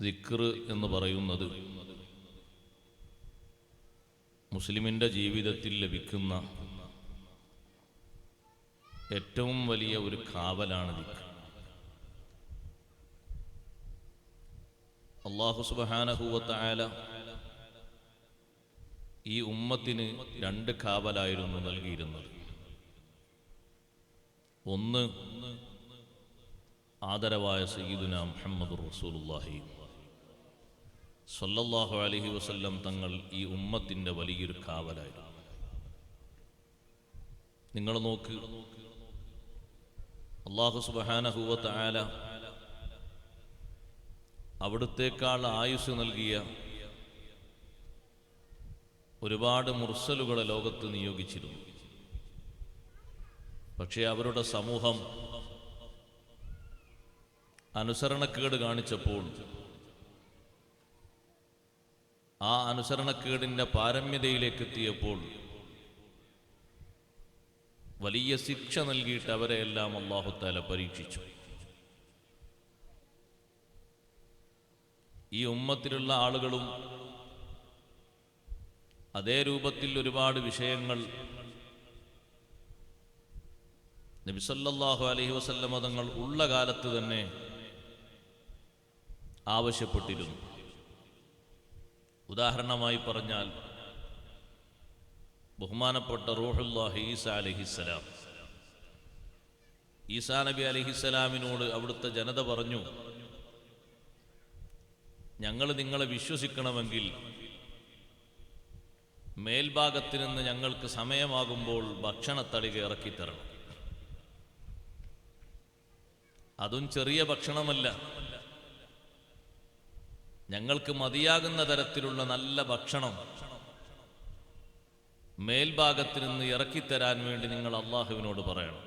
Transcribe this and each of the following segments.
ദിക്ർ എന്ന് പറയുന്നത് മുസ്ലിമിന്റെ ജീവിതത്തിൽ ലഭിക്കുന്ന ഏറ്റവും വലിയ ഒരു കാവലാണ് ദിക്ർ. അള്ളാഹു സുബഹാനഹൂവത്തായാല ഈ ഉമ്മത്തിന് രണ്ട് കാവലായിരുന്നു നൽകിയിരുന്നത്. ഒന്ന് ആദരവായ സയ്യിദുന മുഹമ്മദ് റസൂലുള്ളാഹി. സല്ലല്ലാഹു അലഹി വസ്ല്ലം തങ്ങൾ ഈ ഉമ്മത്തിന്റെ വലിയൊരു കാവലായിരുന്നു. നിങ്ങൾ നോക്ക് അള്ളാഹു സുബാനഹൂവത്ത് ആല അവിടുത്തേക്കാൾ ആയുസ് നൽകിയ ഒരുപാട് മുർസലുകളെ ലോകത്ത് നിയോഗിച്ചിരുന്നു. പക്ഷേ അവരുടെ സമൂഹം അനുസരണക്കേട് കാണിച്ചപ്പോൾ ആ അനുസരണക്കേടിന്റെ പാരമ്യതയിലേക്ക് എത്തിയപ്പോൾ വലിയ ശിക്ഷ നൽകിയിട്ട് അവരെ എല്ലാം അള്ളാഹുത്താല പരീക്ഷിച്ചു. ഈ ഉമ്മത്തിലുള്ള ആളുകളും അതേ രൂപത്തിൽ ഒരുപാട് വിഷയങ്ങൾ നബിസല്ലാഹു അലഹി വസല്ലമ തങ്ങൾ ഉള്ള കാലത്ത് തന്നെ ആവശ്യപ്പെട്ടിരുന്നു. ഉദാഹരണമായി പറഞ്ഞാൽ ബഹുമാനപ്പെട്ട റൂഹുല്ലാഹി ഈസ അലഹിസ്സലാം. ഈസാ നബി അലഹിസ്സലാമിനോട് അവിടുത്തെ ജനത പറഞ്ഞു ഞങ്ങൾ നിങ്ങളെ വിശ്വസിക്കണമെങ്കിൽ മേൽഭാഗത്ത് നിന്ന് ഞങ്ങൾക്ക് സമയമാകുമ്പോൾ ഭക്ഷണത്തളിക ഇറക്കിത്തരണം അതും ചെറിയ ഭക്ഷണമല്ല. ഞങ്ങൾക്ക് മതിയാകുന്ന തരത്തിലുള്ള നല്ല ഭക്ഷണം മേൽഭാഗത്ത് നിന്ന് ഇറക്കിത്തരാൻ വേണ്ടി നിങ്ങൾ അള്ളാഹുവിനോട് പറയണം.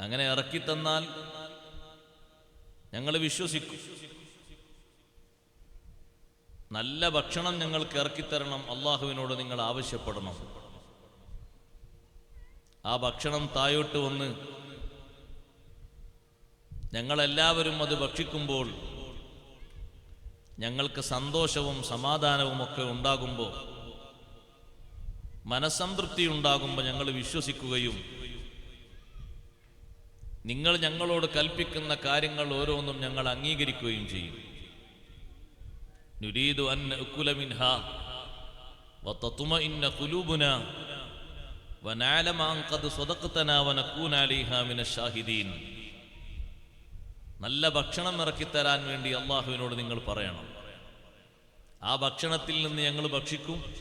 അങ്ങനെ ഇറക്കിത്തന്നാൽ ഞങ്ങൾ വിശ്വസിക്കും. നല്ല ഭക്ഷണം ഞങ്ങൾക്ക് ഇറക്കിത്തരണം അള്ളാഹുവിനോട് നിങ്ങൾ ആവശ്യപ്പെടണം. ആ ഭക്ഷണം തായോട്ട് വന്ന് ഞങ്ങളെല്ലാവരും അത് ഭക്ഷിക്കുമ്പോൾ ഞങ്ങൾക്ക് സന്തോഷവും സമാധാനവും ഒക്കെ ഉണ്ടാകുമ്പോൾ മനസംതൃപ്തി ഉണ്ടാകുമ്പോൾ ഞങ്ങൾ വിശ്വസിക്കുകയും നിങ്ങൾ ഞങ്ങളോട് കൽപ്പിക്കുന്ന കാര്യങ്ങൾ ഓരോന്നും ഞങ്ങൾ അംഗീകരിക്കുകയും ചെയ്യും. നുരീദു അൻ ഷാഹിദീൻ നല്ല ഭക്ഷണം ഇറക്കിത്തരാൻ വേണ്ടി അള്ളാഹുവിനോട് നിങ്ങൾ പറയണം. ആ ഭക്ഷണത്തിൽ നിന്ന് ഞങ്ങൾ ഭക്ഷിക്കും.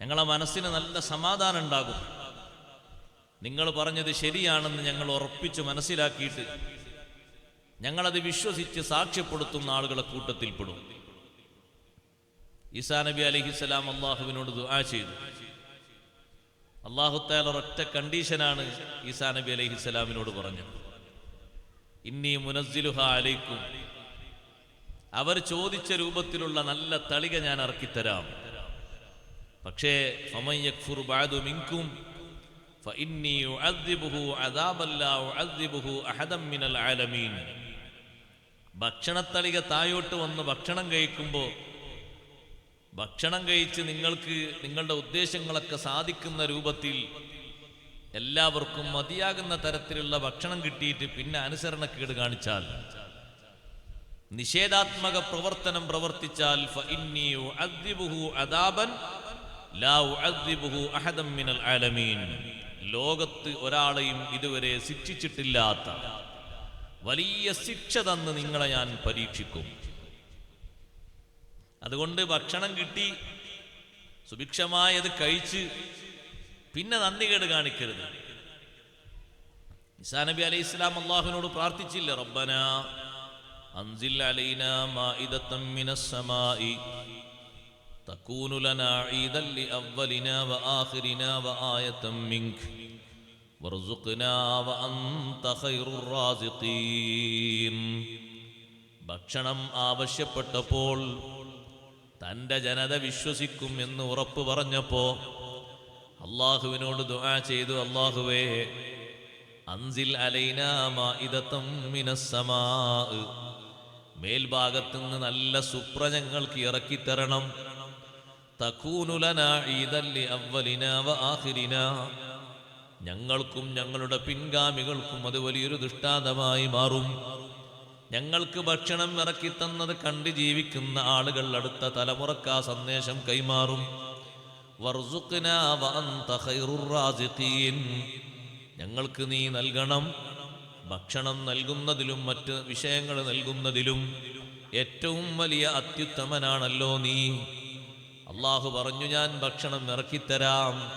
ഞങ്ങളെ മനസ്സിന് നല്ല സമാധാനം ഉണ്ടാകും. നിങ്ങൾ പറഞ്ഞത് ശരിയാണെന്ന് ഞങ്ങൾ ഉറപ്പിച്ച് മനസ്സിലാക്കിയിട്ട് ഞങ്ങളത് വിശ്വസിച്ച് സാക്ഷ്യപ്പെടുത്തുന്ന ആളുകളെ കൂട്ടത്തിൽപ്പെടും. ഈസാ നബി അലഹിസ്സലാം അള്ളാഹുവിനോട് ദുആ ചെയ്തു. അള്ളാഹുത്താൽ ഒരൊറ്റ കണ്ടീഷനാണ് ഈസാ നബി അലഹിസ്സലാമിനോട് പറഞ്ഞത്. ഇന്നി മുനസ്സിലുഹ അലൈക്കും. അവർ ചോദിച്ച രൂപത്തിലുള്ള നല്ല തളിക ഞാൻ ഇറക്കിത്തരാം പക്ഷേ അഹദൻ മിനൽ ആലമീൻ. ഭക്ഷണത്തളിക തായോട്ട് വന്ന് ഭക്ഷണം കഴിക്കുമ്പോൾ ഭക്ഷണം കഴിച്ച് നിങ്ങൾക്ക് നിങ്ങളുടെ ഉദ്ദേശങ്ങളൊക്കെ സാധിക്കുന്ന രൂപത്തിൽ എല്ലാവർക്കും മതിയാകുന്ന തരത്തിലുള്ള ഭക്ഷണം കിട്ടിയിട്ട് പിന്നെ അനുസരണക്കേട് കാണിച്ചാൽ? നിഷേധാത്മക പ്രവർത്തനം പ്രവർത്തിച്ചാൽ ലോകത്ത് ഒരാളെയും ഇതുവരെ ശിക്ഷിച്ചിട്ടില്ലാത്ത വലിയ ശിക്ഷ തന്ന് നിങ്ങളെ ഞാൻ പരീക്ഷിക്കും. അതുകൊണ്ട് ഭക്ഷണം കിട്ടി സുഭിക്ഷമായത് കഴിച്ച് പിന്നെ നന്ദികേട് കാണിക്കരുത്. ഇസാ നബി അലൈഹി ഇസ്ലാം അള്ളാഹുവിനോട് പ്രാർത്ഥിച്ചില്ല? റബ്ബന അൻസിൽ അലൈന മാഇദത്തം മിനസ് സമായി തകൂനു ലനാ ഈദൻ ലിഅവ്വലിന വആഖിരിന വആയത്തം മിൻക് വർസുഖ്നാ വഅൻത ഖൈറുർ റാസിഖീൻ. ഭക്ഷണം ആവശ്യപ്പെട്ടപ്പോൾ തന്റെ ജനത വിശ്വസിക്കും എന്ന് ഉറപ്പ് പറഞ്ഞപ്പോൾ അള്ളാഹുവിനോട് ദുആ ചെയ്തു അള്ളാഹുവേ അൻസിൽ അലൈന മാഇദത്തം മിനസ്സമാ മേൽഭാഗത്ത് നിന്ന് നല്ല സുപ്ര ഞങ്ങൾക്ക് ഇറക്കിത്തരണം. തക്കൂനുലന ഈദല്ലി വ ആഖിരിനാ. ഞങ്ങൾക്കും ഞങ്ങളുടെ പിൻഗാമികൾക്കും അത് വലിയൊരു ദൃഷ്ടാന്തമായി മാറും. ഞങ്ങൾക്ക് ഭക്ഷണം ഇറക്കി തന്നത് കണ്ട് ജീവിക്കുന്ന ആളുകൾ അടുത്ത തലമുറയ്ക്ക് ആ സന്ദേശം കൈമാറും. ഞങ്ങൾക്ക് നീ നൽകണം. ഭക്ഷണം നൽകുന്നതിലും മറ്റ് വിഷയങ്ങൾ നൽകുന്നതിലും ഏറ്റവും വലിയ അത്യുത്തമനാണല്ലോ നീ. അള്ളാഹു പറഞ്ഞു ഞാൻ ഭക്ഷണം ഇറക്കിത്തരാം.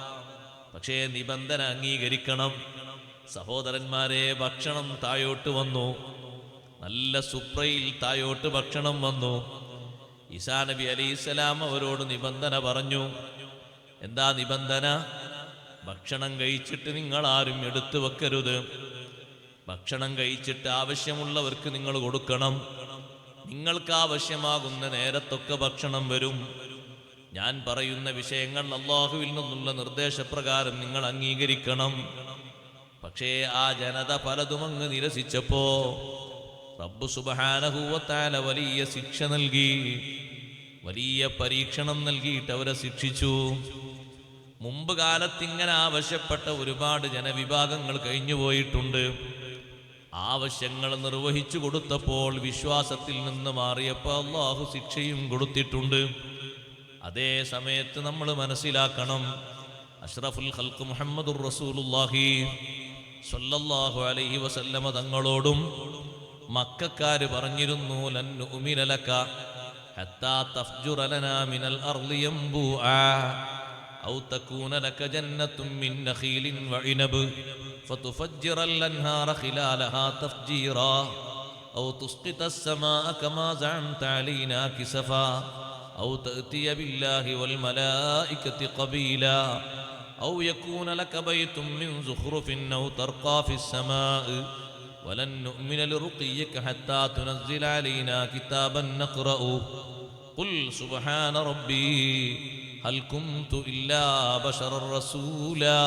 പക്ഷേ നിബന്ധന അംഗീകരിക്കണം. സഹോദരന്മാരെ ഭക്ഷണം തായോട്ട് വന്നു. നല്ല സുപ്രയിൽ തായോട്ട് ഭക്ഷണം വന്നു. ഈസാ നബി അലൈഹിസ്സലാം അവരോട് നിബന്ധന പറഞ്ഞു എന്താ നിബന്ധന? ഭക്ഷണം കഴിച്ചിട്ട് നിങ്ങൾ ആരും എടുത്തു വെക്കരുത്. ഭക്ഷണം കഴിച്ചിട്ട് ആവശ്യമുള്ളവർക്ക് നിങ്ങൾ കൊടുക്കണം. നിങ്ങൾക്ക് ആവശ്യമാകുന്ന നേരത്തൊക്കെ ഭക്ഷണം വരും. ഞാൻ പറയുന്ന വിഷയങ്ങൾ അള്ളാഹുവിൽ നിന്നുള്ള നിർദ്ദേശപ്രകാരം നിങ്ങൾ അംഗീകരിക്കണം. പക്ഷേ ആ ജനത പലതും അങ്ങ് നിരസിച്ചപ്പോ റബ്ബു സുബഹാനഹൂവത്താല വലിയ ശിക്ഷ നൽകി. വലിയ പരീക്ഷണം നൽകിയിട്ട് അവരെ ശിക്ഷിച്ചു. മുമ്പ് കാലത്ത് ഇങ്ങനെ ആവശ്യപ്പെട്ട ഒരുപാട് ജനവിഭാഗങ്ങൾ കഴിഞ്ഞുപോയിട്ടുണ്ട് ആവശ്യങ്ങൾ നിർവഹിച്ചു കൊടുത്തപ്പോൾ വിശ്വാസത്തിൽ നിന്ന് മാറിയപ്പോൾ അള്ളാഹു ശിക്ഷയും കൊടുത്തിട്ടുണ്ട്. അതേ സമയത്ത് നമ്മൾ മനസ്സിലാക്കണം അഷ്റഫുൽ ഖൽക്ക് മുഹമ്മദുർ റസൂലുല്ലാഹി സ്വല്ലല്ലാഹു അലൈഹി വസല്ലമ തങ്ങളോടും മക്കാര് പറഞ്ഞിരുന്നു ലന്നു ഹത്താ തഫ്ജുറ ലനാ മിനൽ അർളി യംബൂആ أو تكون لك جنة من نخيل وعنب فتفجر الأنهار خلالها تفجيرا أو تسقط السماء كما زعمت علينا كسفا أو تأتي بالله والملائكة قبيلا أو يكون لك بيت من زخرف أو ترقى في السماء ولن نؤمن لرقيك حتى تنزل علينا كتابا نقرأه قل سبحان ربي هل كنت إلا بشرا رسولا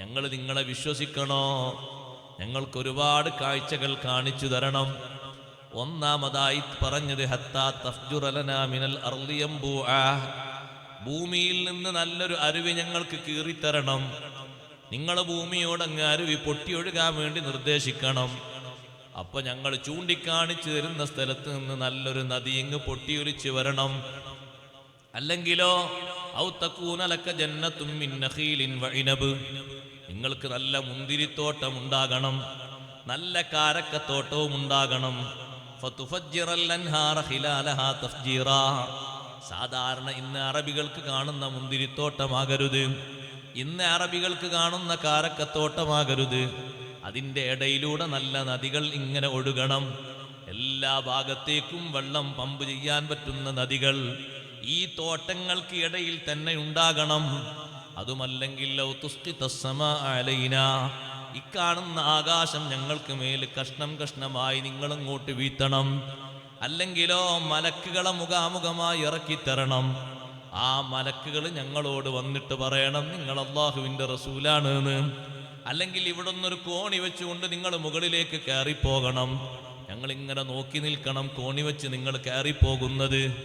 ഞങ്ങൾ നിങ്ങളെ വിശ്വസിക്കണോ ഞങ്ങൾക്ക് ഒരുപാട് കാഴ്ചകൾ കാണിച്ചു തരണം ഒന്നാമതായി പറഞ്ഞത് ഹത്താ തഫ്ജുറലനാ മിനൽ അർളി യംബൂആ. ഭൂമിയിൽ നിന്ന് നല്ലൊരു അരുവി ഞങ്ങൾക്ക് കീറിത്തരണം നിങ്ങൾ ഭൂമിയോടങ്ങ് അരുവി പൊട്ടിയൊഴുകാൻ വേണ്ടി നിർദ്ദേശിക്കണം അപ്പൊ ഞങ്ങൾ ചൂണ്ടിക്കാണിച്ചു തരുന്ന സ്ഥലത്ത് നിന്ന് നല്ലൊരു നദി ഇങ്ങ് പൊട്ടിയൊലിച്ച് വരണം. അല്ലെങ്കിലോ ഔത്തക്കൂനലക്ക തക്കൂനലക്ക ജന്നത്തും നിങ്ങൾക്ക് നല്ല മുന്തിരിത്തോട്ടം ഉണ്ടാകണം നല്ല കാരക്കത്തോട്ടവും ഉണ്ടാകണം. സാധാരണ ഇന്ന് അറബികൾക്ക് കാണുന്ന മുന്തിരിത്തോട്ടമാകരുത്. ഇന്ന് അറബികൾക്ക് കാണുന്ന കാരക്കത്തോട്ടമാകരുത്. അതിന്റെ ഇടയിലൂടെ നല്ല നദികൾ ഇങ്ങനെ ഒഴുകണം. എല്ലാ ഭാഗത്തേക്കും വെള്ളം പമ്പ് ചെയ്യാൻ പറ്റുന്ന നദികൾ ഈ തോട്ടങ്ങൾക്ക് ഇടയിൽ തന്നെ ഉണ്ടാകണം. അതുമല്ലെങ്കിൽ ഇക്കാണുന്ന ആകാശം ഞങ്ങൾക്ക് മേൽ കഷ്ണം കഷ്ണമായി നിങ്ങളിങ്ങോട്ട് വീത്തണം. അല്ലെങ്കിലോ മലക്കുകളെ മുഖാമുഖമായി ഇറക്കിത്തരണം ആ മലക്കുകൾ ഞങ്ങളോട് വന്നിട്ട് പറയണം നിങ്ങൾ അള്ളാഹുവിന്റെ റസൂലാണ് എന്ന് അല്ലെങ്കിൽ ഇവിടെ നിന്നൊരു കോണി വെച്ചുകൊണ്ട് നിങ്ങൾ മുകളിലേക്ക് കയറിപ്പോകണം. ഞങ്ങൾ ഇങ്ങനെ നോക്കി നിൽക്കണം കോണി വെച്ച് നിങ്ങൾ കയറിപ്പോകുന്നത്.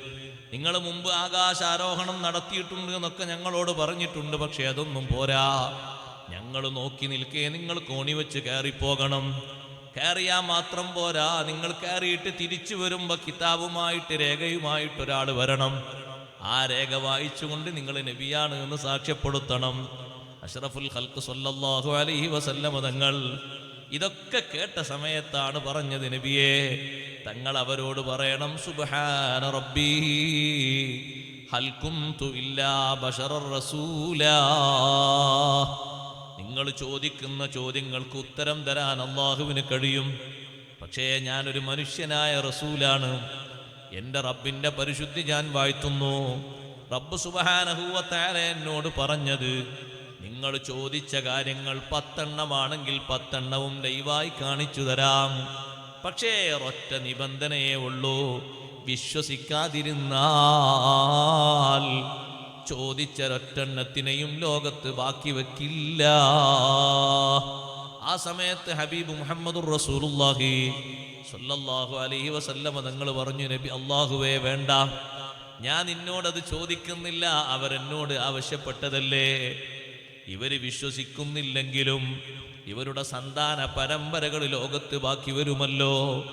നിങ്ങൾ മുമ്പ് ആകാശാരോഹണം നടത്തിയിട്ടുണ്ട് എന്നൊക്കെ ഞങ്ങളോട് പറഞ്ഞിട്ടുണ്ട് പക്ഷെ അതൊന്നും പോരാ. ഞങ്ങൾ നോക്കി നിൽക്കേ നിങ്ങൾ കോണി വെച്ച് കയറിപ്പോകണം. കയറിയാൽ മാത്രം പോരാ. നിങ്ങൾ കയറിയിട്ട് തിരിച്ചു വരുമ്പോ കിതാബുമായിട്ട് രേഖയുമായിട്ട് ഒരാൾ വരണം. ആ രേഖ വായിച്ചുകൊണ്ട് നിങ്ങൾ നബിയാണ് എന്ന് സാക്ഷ്യപ്പെടുത്തണം. അഷ്റഫുൽ ഖൽക്ക് സല്ലല്ലാഹു അലൈഹി വസല്ലമ തങ്ങൾ ഇതൊക്കെ കേട്ട സമയത്താണ് പറഞ്ഞത് നബിയെ തങ്ങൾ അവരോട് പറയണം സുബഹാന റബ്ബി ഹൽക്കും ഇല്ലാ നിങ്ങൾ ചോദിക്കുന്ന ചോദ്യങ്ങൾക്ക് ഉത്തരം തരാൻ അള്ളാഹുവിന് കഴിയും. പക്ഷേ ഞാനൊരു മനുഷ്യനായ റസൂലാണ്. എന്റെ റബ്ബിന്റെ പരിശുദ്ധി ഞാൻ വാഴ്ത്തുന്നു. റബ്ബ് സുബഹാനഹൂവത്താര എന്നോട് പറഞ്ഞത് നിങ്ങൾ ചോദിച്ച കാര്യങ്ങൾ പത്തെണ്ണമാണെങ്കിൽ പത്തെണ്ണവും ദയവായി കാണിച്ചു തരാം. പക്ഷേ ഒറ്റ നിബന്ധനയേ ഉള്ളൂ. വിശ്വസിക്കാതിരുന്നാൽ ചോദിച്ച ഒറ്റെണ്ണത്തിനെയും ലോകത്ത് ബാക്കി വെക്കില്ല. ആ സമയത്ത് ഹബീബ് മുഹമ്മദ് റസൂലുള്ളാഹി സ്വല്ലല്ലാഹു അലൈഹി വസല്ലമ തങ്ങൾ പറഞ്ഞു നബി അള്ളാഹുവേ വേണ്ട. ഞാൻ നിന്നോടത് ചോദിക്കുന്നില്ല. അവരെന്നോട് ആവശ്യപ്പെട്ടതല്ലേ? ഇവർ വിശ്വസിക്കുന്നില്ലെങ്കിലും ഇവരുടെ സന്താന പരമ്പരകൾ ലോകത്ത് ബാക്കി വരുമല്ലോ.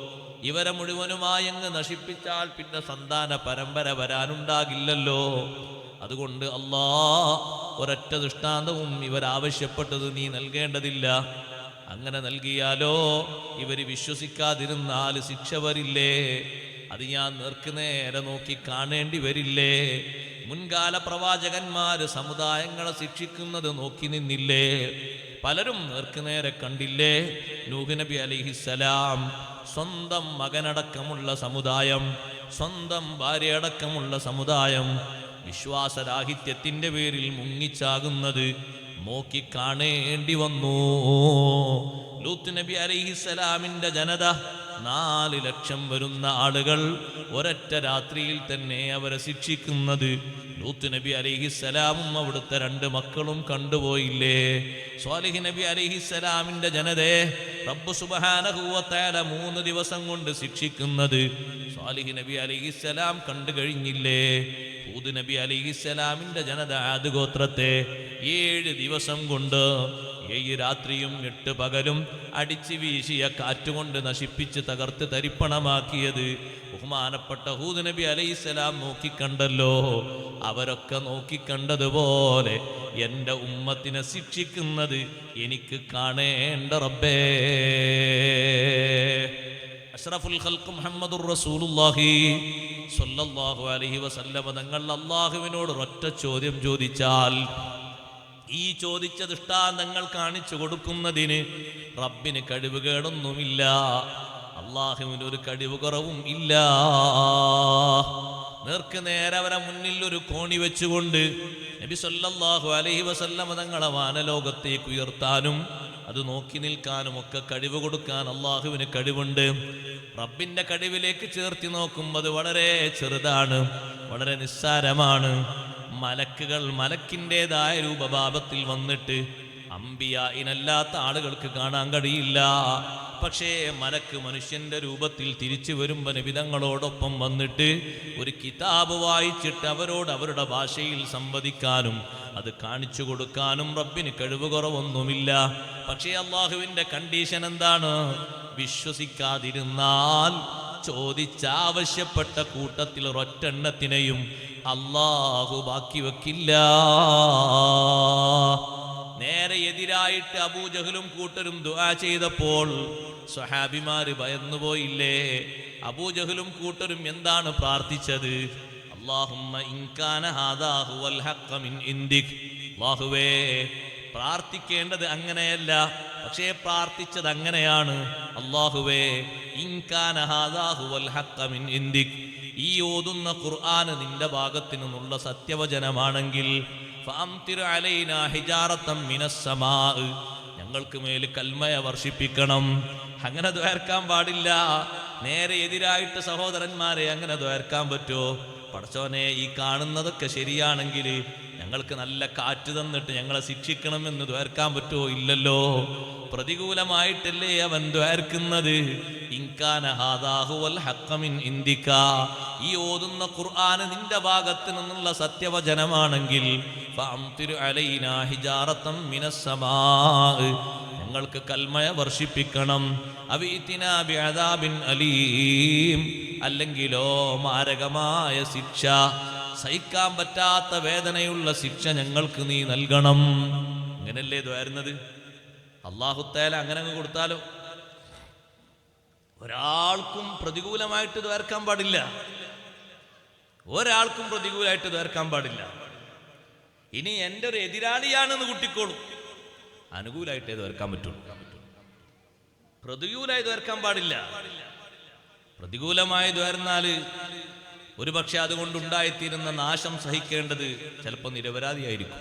ഇവരെ മുഴുവനുമായി അങ്ങ് നശിപ്പിച്ചാൽ പിന്നെ സന്താന പരമ്പര വരാനുണ്ടാകില്ലല്ലോ. അതുകൊണ്ട് അല്ലാ ഒരൊറ്റ ദൃഷ്ടാന്തവും ഇവരാവശ്യപ്പെട്ടത് നീ നൽകേണ്ടതില്ല. അങ്ങനെ നൽകിയാലോ ഇവർ വിശ്വസിക്കാതിരുന്നാൽ ശിക്ഷ വരില്ലേ? അത് ഞാൻ നേർക്കുനേരെ നോക്കി കാണേണ്ടി വരില്ലേ? മുൻകാല പ്രവാചകന്മാര് സമുദായങ്ങളെ ശിക്ഷിക്കുന്നത് നോക്കി നിന്നില്ലേ? പലരും നേർക്കുനേരെ കണ്ടില്ലേ? നൂഹ് നബി അലിഹിസലാം സ്വന്തം മകനടക്കമുള്ള സമുദായം സ്വന്തം ഭാര്യയടക്കമുള്ള സമുദായം വിശ്വാസരാഹിത്യത്തിന്റെ പേരിൽ മുങ്ങിച്ചാകുന്നത് നോക്കിക്കാണേണ്ടി വന്നു. ലൂത്ത് നബി അലൈഹിസലാമിന്റെ ജനത നാല് ലക്ഷം വരുന്ന ആളുകൾ ഒരൊറ്റ രാത്രിയിൽ തന്നെ അവരെ ശിക്ഷിക്കുന്നത്. ലൂത്ത് നബി അലൈഹിസ്സലാമും അവിടുത്തെ രണ്ട് മക്കളും കണ്ടുപോയില്ലേ? സ്വാലിഹി നബി അലൈഹിസ്സലാമിന്റെ ജനതയെ റബ്ബ് സുബഹാനഹുവത്തേല മൂന്ന് ദിവസം കൊണ്ട് ശിക്ഷിക്കുന്നത് സ്വാലിഹി നബി അലൈഹിസ്സലാം കണ്ടു കഴിഞ്ഞില്ലേ? ഹൂദ് നബി അലിഹിസ്സലാമിന്റെ ജനത ആദ്യ ഗോത്രത്തെ ഏഴ് ദിവസം കൊണ്ട് ഏഴ് രാത്രിയും എട്ട് പകലും അടിച്ചു വീശിയ കാറ്റുകൊണ്ട് നശിപ്പിച്ച് തകർത്ത് തരിപ്പണമാക്കിയത് ബഹുമാനപ്പെട്ട ഹൂദ് നബി അലൈസലാം നോക്കിക്കണ്ടല്ലോ. അവരൊക്കെ നോക്കിക്കണ്ടതുപോലെ എന്റെ ഉമ്മത്തിനെ ശിക്ഷിക്കുന്നത് എനിക്ക് കാണേണ്ട റബ്ബേ. അഷ്റഫുൽ ഖൽഖ് മുഹമ്മദുർ റസൂലുള്ളാഹി സ്വല്ലല്ലാഹു അലൈഹി വസല്ലമ തങ്ങൾ അള്ളാഹുവിനോട് ഒറ്റ ചോദ്യം ചോദിച്ചാൽ ഈ ചോദിച്ച ദൃഷ്ടാന്തങ്ങൾ കാണിച്ചു കൊടുക്കുന്നതിന് റബ്ബിന് കഴിവുകേടൊന്നുമില്ല അള്ളാഹുവിന് ഒരു കഴിവ് കുറവും ഇല്ല. നേർക്ക് നേരെ അവരെ മുന്നിൽ ഒരു കോണി വെച്ചുകൊണ്ട് നബി സല്ലല്ലാഹു അലൈഹി വസല്ലമ തങ്ങളെ വാനലോകത്തേക്ക് ഉയർത്താനും അത് നോക്കി നിൽക്കാനും ഒക്കെ കഴിവ് കൊടുക്കാൻ അള്ളാഹുവിന് കഴിവുണ്ട്. റബ്ബിന്റെ കഴിവിലേക്ക് ചേർത്തി നോക്കുമ്പോൾ അത് വളരെ ചെറുതാണ് വളരെ നിസ്സാരമാണ്. മലക്കുകൾ മലക്കിന്റെതായ രൂപഭാവത്തിൽ വന്നിട്ട് അമ്പിയ ഇനല്ലാത്ത ആളുകൾക്ക് കാണാൻ കഴിയില്ല. പക്ഷേ മലക്ക് മനുഷ്യന്റെ രൂപത്തിൽ തിരിച്ചു വരുമ്പോൾ നിബിതങ്ങളോടൊപ്പം വന്നിട്ട് ഒരു കിതാബ് വായിച്ചിട്ട് അവരോട് അവരുടെ ഭാഷയിൽ സംവദിക്കാനും അത് കാണിച്ചു കൊടുക്കാനും റബ്ബിന് കഴിവ് കുറവൊന്നുമില്ല പക്ഷേ അള്ളാഹുവിന്റെ കണ്ടീഷൻ എന്താണ്? വിശ്വസിക്കാതിരുന്നാൽ ചോദിച്ചാവശ്യപ്പെട്ട കൂട്ടത്തിൽ ഒരൊറ്റെണ്ണത്തിനെയും അള്ളാഹു ബാക്കി വെക്കില്ല. നേരെ എതിരായിട്ട് അബൂജഹലും കൂട്ടരും ദുആ ചെയ്തപ്പോൾ സ്വഹാബിമാര് ഭയന്നുപോയില്ലേ? അബൂജഹലും കൂട്ടരും എന്താണ് പ്രാർത്ഥിച്ചത്? അല്ലാഹുവേ പ്രാർത്ഥിക്കേണ്ടത് അങ്ങനെയല്ല. പക്ഷേ പ്രാർത്ഥിച്ചത് അങ്ങനെയാണ്. അള്ളാഹുവേ ഈ ഓതുന്ന ഖുർആന് നിന്റെ ഭാഗത്തു നിന്നുള്ള സത്യവചനമാണെങ്കിൽ ഞങ്ങൾക്ക് മേൽ കൽമയ വർഷിപ്പിക്കണം. അങ്ങനെ ദ്വേർക്കാൻ പാടില്ല. നേരെ എതിരായിട്ട് സഹോദരന്മാരെ അങ്ങനെ ദ്വേർക്കാൻ പറ്റുമോ പടച്ചോനെ ഈ കാണുന്നതൊക്കെ ശരിയാണെങ്കിൽ ഞങ്ങൾക്ക് നല്ല കാറ്റ് തന്നിട്ട് ഞങ്ങളെ ശിക്ഷിക്കണമെന്ന് ദ്വേർക്കാൻ പറ്റുമോ? ഇല്ലല്ലോ. പ്രതികൂലമായിട്ടല്ലേ അവൻ ദ്വേർക്കുന്നത് ഇന്ദിക്ക ഈ ഓതുന്ന ഖുർആന് നിന്റെ ഭാഗത്ത് നിന്നുള്ള സത്യവചനമാണെങ്കിൽ ഞങ്ങൾക്ക് കൽമയ വർഷിപ്പിക്കണം. അലീം. അല്ലെങ്കിലോ മാരകമായ ശിക്ഷ. സഹിക്കാൻ പറ്റാത്ത വേദനയുള്ള ശിക്ഷ ഞങ്ങൾക്ക് നീ നൽകണം. അങ്ങനല്ലേ ഇത് വരുന്നത്? അള്ളാഹുത്തേല അങ്ങനെ അങ്ങ് കൊടുത്താലോ? ഒരാൾക്കും പ്രതികൂലമായിട്ട് ഇത് വരക്കാൻ പാടില്ല. ഒരാൾക്കും പ്രതികൂലമായിട്ട് ഇത് വരക്കാൻ പാടില്ല. ഇനി എന്റെ ഒരു എതിരാളിയാണെന്ന് കുട്ടിക്കോളും. അനുകൂലമായിട്ട് ഇത് വരക്കാൻ പറ്റുള്ളൂ. പ്രതികൂലമായി ദ്വേർക്കാൻ പാടില്ല. പ്രതികൂലമായി ദ്വേർന്നാൽ ഒരു പക്ഷെ അതുകൊണ്ടുണ്ടായിത്തീരുന്ന നാശം സഹിക്കേണ്ടത് ചിലപ്പോൾ നിരപരാധിയായിരിക്കും.